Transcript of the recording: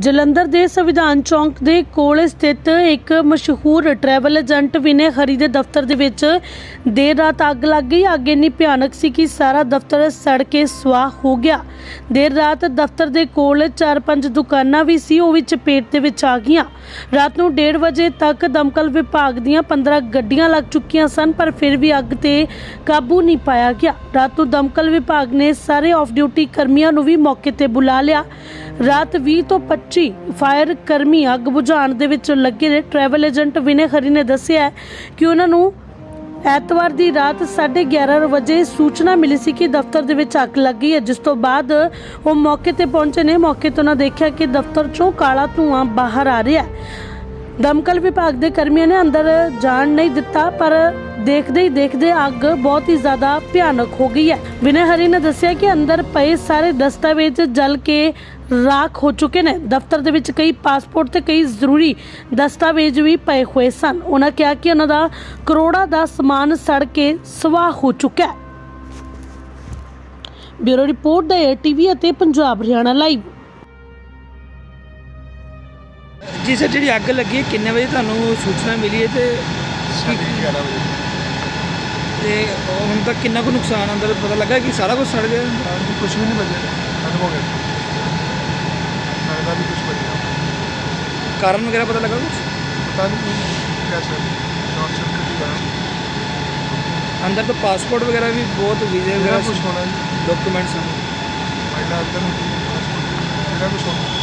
ਜਲੰਧਰ ਦੇ ਸੰਵਿਧਾਨ ਚੌਂਕ ਦੇ ਕੋਲ ਸਥਿਤ ਇੱਕ ਮਸ਼ਹੂਰ ਟਰੈਵਲ ਏਜੰਟ ਵਿਨੇ ਹਰੀ ਦੇ ਦਫ਼ਤਰ ਦੇ ਵਿੱਚ ਦੇਰ ਰਾਤ ਅੱਗ ਲੱਗ ਗਈ। ਅੱਗ ਇੰਨੀ ਭਿਆਨਕ ਸੀ ਕਿ ਸਾਰਾ ਦਫ਼ਤਰ ਸੜ ਕੇ ਸੁਆਹ ਹੋ ਗਿਆ। ਦੇਰ ਰਾਤ ਦਫ਼ਤਰ ਦੇ ਕੋਲ 4-5 ਦੁਕਾਨਾਂ ਵੀ ਸੀ, ਉਹ ਵੀ ਚਪੇਟ ਦੇ ਵਿੱਚ ਆ ਗਈਆਂ। ਰਾਤ ਨੂੰ 1:30 ਵਜੇ ਤੱਕ ਦਮਕਲ ਵਿਭਾਗ ਦੀਆਂ 15 ਗੱਡੀਆਂ ਲੱਗ ਚੁੱਕੀਆਂ ਸਨ, ਪਰ ਫਿਰ ਵੀ ਅੱਗ ਤੇ ਕਾਬੂ ਨਹੀਂ ਪਾਇਆ ਗਿਆ। ਰਾਤ ਨੂੰ ਦਮਕਲ ਵਿਭਾਗ ਨੇ ਸਾਰੇ ਆਫ ਡਿਊਟੀ ਕਰਮੀਆਂ ਨੂੰ ਵੀ ਮੌਕੇ ਤੇ ਬੁਲਾ ਲਿਆ। ਰਾਤ 20 ਤੋਂ 25 ਫਾਇਰ ਕਰਮੀ ਅੱਗ ਬੁਝਾਉਣ ਦੇ ਵਿੱਚ ਲੱਗੇ ਨੇ। ਟਰੈਵਲ ਏਜੰਟ ਵਿਨੇ ਖਰੀ ਨੇ ਦੱਸਿਆ ਕਿ ਉਹਨਾਂ ਨੂੰ ਐਤਵਾਰ ਦੀ ਰਾਤ 11:30 ਵਜੇ ਸੂਚਨਾ ਮਿਲੀ ਸੀ ਕਿ ਦਫ਼ਤਰ ਦੇ ਵਿੱਚ ਅੱਗ ਲੱਗੀ ਹੈ, ਜਿਸ ਤੋਂ ਬਾਅਦ ਉਹ ਮੌਕੇ ਤੇ ਪਹੁੰਚੇ ਨੇ। ਮੌਕੇ ਤੋਂ ਉਹਨਾਂ ਦੇਖਿਆ ਕਿ ਦਫ਼ਤਰ ਚੋਂ ਕਾਲਾ ਧੂਆਂ ਬਾਹਰ ਆ ਰਿਹਾ ਹੈ। ਦਮਕਲ ਵਿਭਾਗ ਦੇ ਕਰਮੀਆਂ ਨੇ ਅੰਦਰ ਜਾਣ ਨਹੀਂ ਦਿੱਤਾ, ਪਰ ਦੇਖਦੇ ਹੀ ਦੇਖਦੇ ਅੱਗ ਬਹੁਤ ਹੀ ਜ਼ਿਆਦਾ ਭਿਆਨਕ ਹੋ ਗਈ ਹੈ। ਵਿਨੈ ਹਰੀ ਨੇ ਦੱਸਿਆ ਕਿ ਅੰਦਰ ਪਏ ਸਾਰੇ ਦਸਤਾਵੇਜ਼ ਜਲ ਕੇ ਰਾਖ ਹੋ ਚੁੱਕੇ ਨੇ। ਦਫ਼ਤਰ ਦੇ ਵਿੱਚ ਕਈ ਪਾਸਪੋਰਟ ਤੇ ਕਈ ਜ਼ਰੂਰੀ ਦਸਤਾਵੇਜ਼ ਵੀ ਪਏ ਹੋਏ ਸਨ। ਉਹਨਾਂ ਕਿਹਾ ਕਿ ਉਹਨਾਂ ਦਾ ਕਰੋੜਾਂ ਦਾ ਸਮਾਨ ਸੜ ਕੇ ਸਵਾਹ ਹੋ ਚੁੱਕਾ ਹੈ। ਬਿਊਰੋ ਰਿਪੋਰਟ ਦਾ ਟੀਵੀ ਅਤੇ ਪੰਜਾਬ ਹਰਿਆਣਾ ਲਾਈਵ ਜੀ ਸਰ ਜਿਹੜੀ ਅੱਗ ਲੱਗੀ ਹੈ ਕਿੰਨੇ ਵਜੇ ਤੁਹਾਨੂੰ ਸੂਚਨਾ ਮਿਲੀ ਹੈ ਤੇ ਸਾਢੇ ਵਜੇ। ਤੇ ਹੁਣ ਤੱਕ ਕਿੰਨਾ ਕੁ ਨੁਕਸਾਨ ਅੰਦਰ ਪਤਾ ਲੱਗਾ ਕਿ ਸਾਰਾ ਕੁਝ ਸੜ ਗਿਆ? ਨੂੰ ਕੁਝ ਵੀ ਨਹੀਂ ਬਚਿਆ। ਖਤਮ ਹੋ ਗਿਆ। ਲੱਗਦਾ ਵੀ ਕੁਝ ਬਚਿਆ। ਕਾਰਨ ਵਗੈਰਾ ਪਤਾ ਲੱਗਾ ਕੁਝ ਪਤਾ ਨਹੀਂ ਕਿਆ ਚੱਲ ਸ਼ਾਰਟ ਸਰਕਟ ਹੀ ਹੋਇਆ ਅੰਦਰ ਤਾਂ ਪਾਸਪੋਰਟ ਵਗੈਰਾ ਵੀ ਬਹੁਤ ਵੀਜ਼ੇ ਜਿਹੜਾ ਵਗੈਰਾ ਕੁਝ ਹੋਣਾ ਜੀ। ਡਾਕੂਮੈਂਟਸ ਹਨ ਮਹਿਲਾ ਅੰਦਰ ਹੁੰਦੀ ਹੈ ਜਿਹੜਾ ਕੁਝ ਹੋਣਾ।